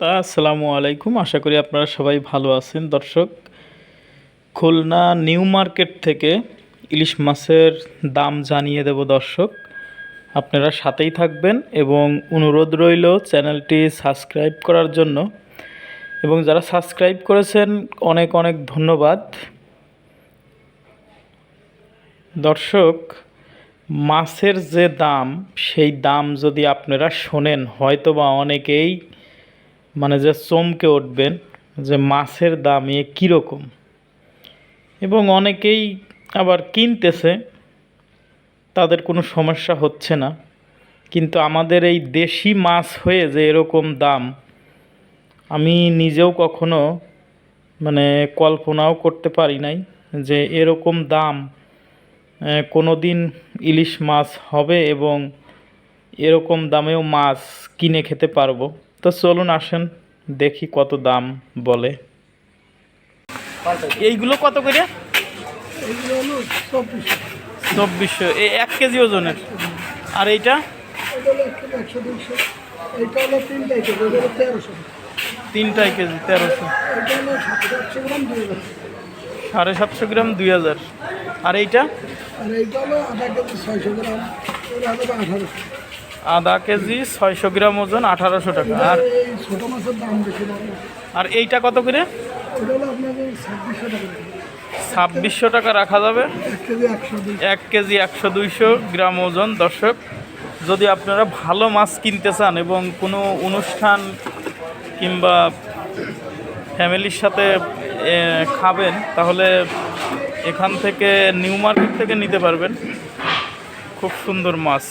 শ্রোতা, আসসালামু আলাইকুম। আশা করি আপনারা সবাই ভালো আছেন। দর্শক, খুলনা নিউ মার্কেট থেকে ইলিশ মাছের দাম জানিয়ে দেব দর্শক। আপনারা সাথেই থাকবেন এবং অনুরোধ রইল চ্যানেলটি সাবস্ক্রাইব করার জন্য। এবং যারা সাবস্ক্রাইব করেছেন, অনেক অনেক ধন্যবাদ। দর্শক, মাছের যে দাম, সেই দাম যদি আপনারা শোনেন হয়তো বা অনেকেই মানে যে চমকে উঠবেন, যে মাছের দাম এ কীরকম? এবং অনেকেই আবার কিনতেছে, তাদের কোনো সমস্যা হচ্ছে না। কিন্তু আমাদের এই দেশি মাছ হয়ে যে এরকম দাম, আমি নিজেও কখনো মানে কল্পনাও করতে পারি নাই যে এরকম দাম কোনো দিন ইলিশ মাছ হবে এবং এরকম দামেও মাছ কিনে খেতে পারব। তো চলুন আসেন, দেখি কত দাম বলে। এইগুলো কত করে? চব্বিশশো। এই এক কেজি ওজনের। আর এইটা? তিনটাই কেজি, তেরোশো। সাড়ে সাতশো গ্রাম, দুই হাজার। আর এইটা? ছয়শো গ্রাম। আঠারোশো। আধা কেজি ছয়শো গ্রাম ওজন, আঠারোশো টাকা। আর ছোটো মাছের দাম বেশি আর এইটা কত করে? ছাব্বিশশো টাকা রাখা যাবে। এক কেজি একশো দুইশো গ্রাম ওজন। দর্শক, যদি আপনারা ভালো মাছ কিনতে চান এবং কোনো অনুষ্ঠান কিংবা ফ্যামিলির সাথে খাবেন, তাহলে এখান থেকে নিউ মার্কেট থেকে নিতে পারবেন। খুব সুন্দর মাছ।